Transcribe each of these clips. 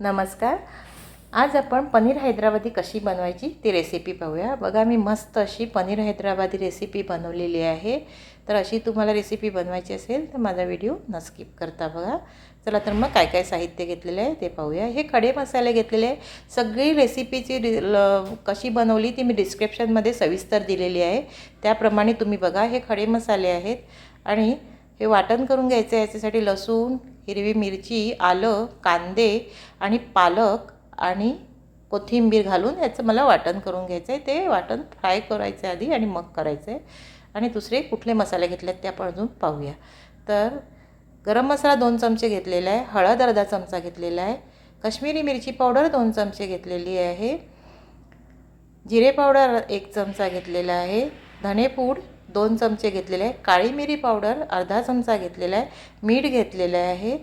नमस्कार. आज आपण पनीर हैदराबादी कशी बनवायची ती रेसिपी पाहूया. बघा मी मस्त अशी पनीर हैदराबादी रेसिपी बनवलेली आहे. तर अशी तुम्हाला रेसिपी बनवायची असेल तर माझा व्हिडिओ न स्किप करता बघा. चला तर मग काय काय साहित्य घेतलेलं आहे ते पाहूया. हे खडे मसाले घेतलेले आहे. सगळी रेसिपीची डि ल कशी बनवली ती मी डिस्क्रिप्शनमध्ये सविस्तर दिलेली आहे. त्याप्रमाणे तुम्ही बघा हे खडे मसाले आहेत. आणि हे वाटण करून घ्यायचं आहे याच्यासाठी लसूण हिरवी मिरची आलं कांदे आणि पालक आणि कोथिंबीर घालून याचं मला वाटण करून घ्यायचं आहे ते वाटण फ्राय करायचं आहे आधी आणि मग करायचं आहे आणि दुसरे कुठले मसाले घेतले आहेत ते आपण अजून पाहूया. तर गरम मसाला दोन चमचे घेतलेला आहे हळद अर्धा चमचा घेतलेला आहे काश्मीरी मिरची पावडर दोन चमचे घेतलेली आहे जिरे पावडर एक चमचा घेतलेला आहे धनेपूड दोन चमचे घेतलेले आहे. काळी मिरी पावडर अर्धा चमचा घेतलेला आहे. मीठ घेतलेलं आहे.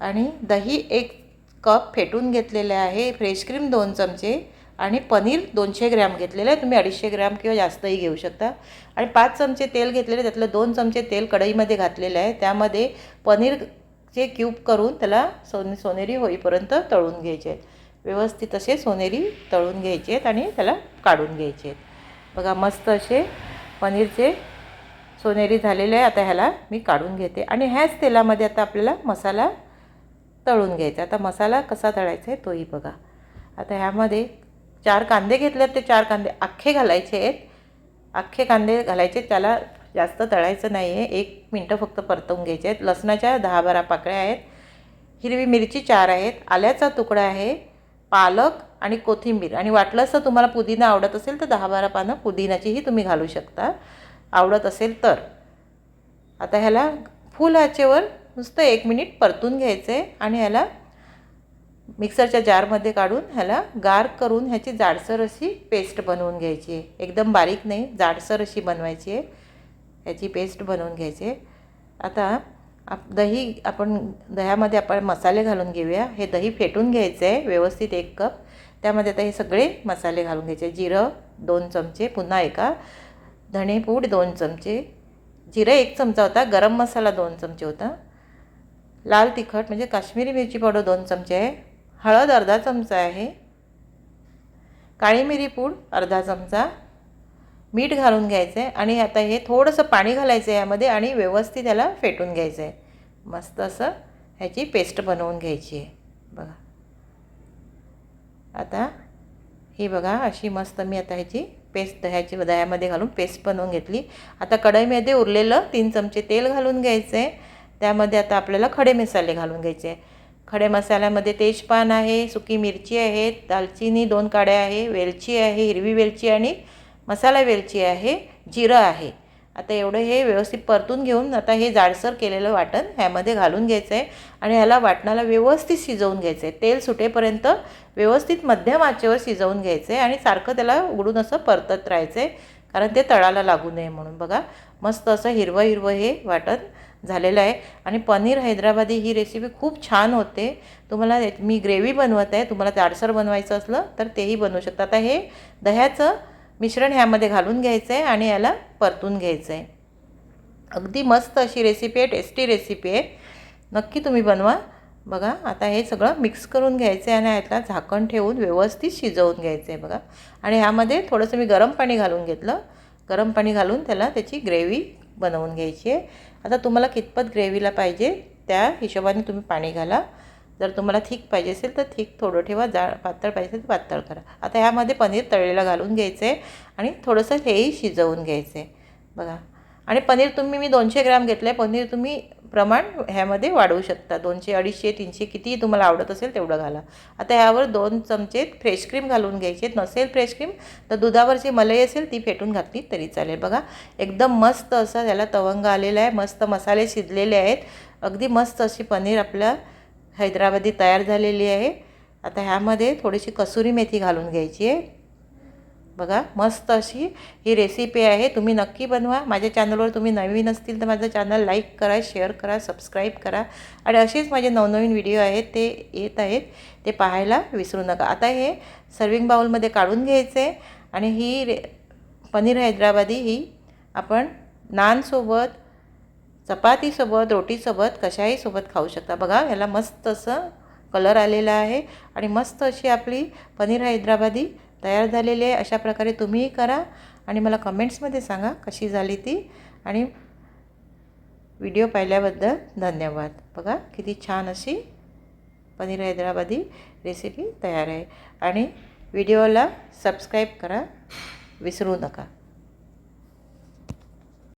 आणि दही एक कप फेटून घेतलेलं आहे. फ्रेश क्रीम दोन चमचे. आणि पनीर दोनशे ग्रॅम घेतलेलं आहे. तुम्ही अडीचशे ग्रॅम किंवा जास्तही घेऊ शकता. आणि पाच चमचे तेल घेतलेले त्यातलं दोन चमचे तेल कढईमध्ये घातलेलं आहे. त्यामध्ये पनीरचे क्यूब करून त्याला सोने सोनेरी होईपर्यंत तळून घ्यायचे. आहेत व्यवस्थित असे सोनेरी तळून घ्यायचे आहेत आणि त्याला काढून घ्यायचे आहेत. बघा मस्त असे पनीरचे सोनेरी झालेले आहे. आता ह्याला मी काढून घेते. आणि ह्याच तेलामध्ये आता आपल्याला मसाला तळून घ्यायचा. आता मसाला कसा तळायचा आहे तोही बघा. आता ह्यामध्ये चार कांदे घेतले ते चार कांदे अख्खे घालायचे आहेत. अख्खे कांदे घालायचे त्याला जास्त तळायचं नाही आहे एक मिनटं फक्त परतवून घ्यायचे आहेत. लसणाच्या दहा बारा पाकळ्या आहेत. हिरवी मिरची चार आहेत. आल्याचा तुकडा आहे. पालक आणि कोथिंबीर. आणि वाटलं असं तुम्हाला पुदिना आवडत असेल तर दहा बारा पानं पुदिनाचीही तुम्ही घालू शकता. आवडत असेल तर. आता ह्याला फुल आचेवर नुसतं एक मिनिट परतून घ्यायचं आहे आणि ह्याला मिक्सरच्या जारमध्ये काढून ह्याला गार करून ह्याची जाडसर अशी पेस्ट बनवून घ्यायची. आहे एकदम बारीक नाही जाडसर अशी बनवायची आहे. ह्याची पेस्ट बनवून घ्यायची आहे. आता आप दही आपण दह्यामध्ये आपण मसाले घालून घेऊया. हे दही फेटून घ्यायचं आहे व्यवस्थित एक कप. त्यामध्ये आता हे सगळे मसाले घालून घ्यायचे. जिरं दोन चमचे पुन्हा एका धणेपूड दोन चमचे जिरे एक चमचा होता गरम मसाला दोन चमचे होता लाल तिखट म्हणजे काश्मीरी मिरची पावडर दोन चमचे आहे हळद अर्धा चमचा आहे काळी मिरी पूड अर्धा चमचा मीठ घालून घ्यायचं आहे आणि आता हे थोडंसं पाणी घालायचं आहे यामध्ये आणि व्यवस्थित याला फेटून घ्यायचं आहे मस्त असं ह्याची पेस्ट बनवून घ्यायची आहे. बघा. आता ही बघा अशी मस्त मी आता ह्याची पेस्ट दह्याची दह्यामध्ये घालून पेस्ट बनवून घेतली. आता कढईमध्ये उरलेलं तीन चमचे तेल घालून घ्यायचं. आहे त्यामध्ये आता आपल्याला खडे मसाले घालून घ्यायचे. खडे मसाल्यामध्ये तेजपान आहे सुकी मिरची आहे दालचिनी दोन काड्या आहे वेलची आहे हिरवी वेलची आणि मसाला वेलची आहे जिरं आहे. आता एवढं हे व्यवस्थित परतून घेऊन आता हे जाडसर केलेलं वाटण ह्यामध्ये घालून घ्यायचं आहे आणि ह्याला वाटणाला व्यवस्थित शिजवून घ्यायचं आहे तेल सुटेपर्यंत व्यवस्थित मध्यम आचेवर शिजवून घ्यायचं आहे आणि सारखं त्याला उघडून असं परतत राहायचं आहे कारण ते तळाला लागू नये म्हणून. बघा मस्त असं हिरवं हिरवं हे वाटण झालेलं आहे. आणि पनीर हैदराबादी ही रेसिपी खूप छान होते. तुम्हाला मी ग्रेव्ही बनवत आहे तुम्हाला जाडसर बनवायचं असलं तर तेही बनवू शकता. आता हे दह्याचं मिश्रण ह्यामध्ये घालून घ्यायचं आहे आणि याला परतून घ्यायचं आहे अगदी मस्त अशी रेसिपी आहे टेस्टी रेसिपी आहे. नक्की तुम्ही बनवा. बघा आता हे सगळं मिक्स करून घ्यायचं आहे आणि ह्यातला झाकण ठेवून व्यवस्थित शिजवून घ्यायचं आहे बघा. आणि ह्यामध्ये थोडंसं मी गरम पाणी घालून घेतलं. गरम पाणी घालून त्याला त्याची ग्रेव्ही बनवून घ्यायची आहे. आता तुम्हाला कितपत ग्रेव्हीला पाहिजे त्या हिशोबाने तुम्ही पाणी घाला. जर तुम्हाला थिक पाहिजे असेल तर थिक थोडं ठेवा जा पातळ पाहिजे असेल तर पातळ करा. आता ह्यामध्ये पनीर तळलेलं घालून घ्यायचं आहे आणि थोडंसं हेही शिजवून घ्यायचं आहे बघा. आणि पनीर तुम्ही मी दोनशे ग्रॅम घेतलं आहे पनीर तुम्ही प्रमाण ह्यामध्ये वाढवू शकता. दोनशे अडीचशे तीनशे कितीही तुम्हाला आवडत असेल तेवढं घाला. आता ह्यावर दोन चमचे फ्रेश क्रीम घालून घ्यायचे नसेल फ्रेश क्रीम तर दुधावरची मलई असेल ती फेटून घातली तरी चालेल. बघा. एकदम मस्त असं त्याला तवंग आलेला आहे. मस्त मसाले शिजलेले आहेत. अगदी मस्त अशी पनीर आपल्या हैदराबादी तयार झालेली आहे. आता ह्यामध्ये थोडीशी कसुरी मेथी घालून घ्यायची आहे. बघा मस्त अशी ही रेसिपी आहे. तुम्ही नक्की बनवा. माझ्या चॅनलवर तुम्ही नवीन असतील तर माझं चॅनल लाईक करा शेअर करा सबस्क्राईब करा. आणि असेच माझे नवनवीन व्हिडिओ आहेत ते येत आहेत. ते पाहायला विसरू नका. आता हे सर्विंग बाउलमध्ये काढून घ्यायचे आणि ही रे पनीर हैदराबादी ही आपण नानसोबत चपातीसोबत रोटीसोबत कशाही सोबत खाऊ शकता. बघा ह्याला मस्त असं कलर आलेला आहे आणि मस्त अशी आपली पनीर हैदराबादी तयार झालेली आहे. अशा प्रकारे तुम्हीही करा आणि मला कमेंट्समध्ये सांगा कशी झाली ती. आणि व्हिडिओ पाहिल्याबद्दल धन्यवाद. बघा किती छान अशी पनीर हैदराबादी रेसिपी तयार आहे. आणि व्हिडिओला सबस्क्राईब करा विसरू नका.